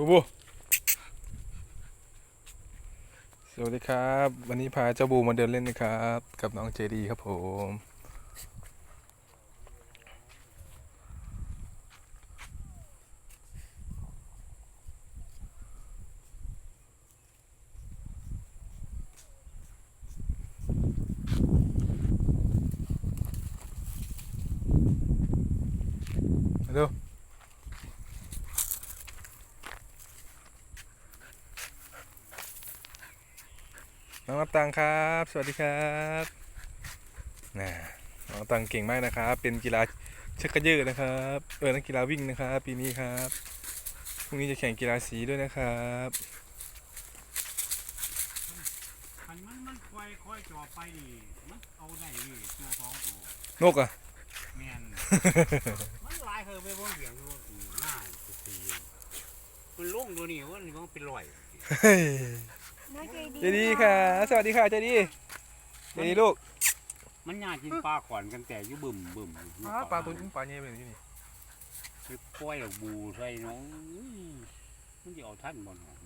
บูบู สวัสดีครับ วันนี้พาเจ้าบูมาเดินเล่นนะครับ กับน้องเจดีครับผมม น้องอับตังครับ สวัสดีครับน่ะน้องอับตังเก่งมากนะครับ เป็นกีฬาชักกระยืดนะครับเออนักกีฬาวิ่งนะครับ ปีนี้ครับพรุ่งนี้จะแข่งกีฬาสีด้วยนะครับคันมันมันค่อยค่อยจ่อไปนี่มันเอาได้นี่ตัวสองตัวนกอะแม่นมันหลายเคยไปบ่เหลียงตัวหน้าตัวตีมันลุ่งตัวนี้ว่านี่มันเป็นรอยเฮ้ย น้องใจดีเจดีค่ะ สวัสดีค่ะเจดีเจดีลูกมันยากกินปลาขอนกันแต่อยู่บึมบึมอยู่อ้าปลาตัวนี้ปลาเงี้ยเป็นที่นี่ไปปล่อยดอกบูใส่น้องอุ้ยมันจะเอาท่านบ่เนาะ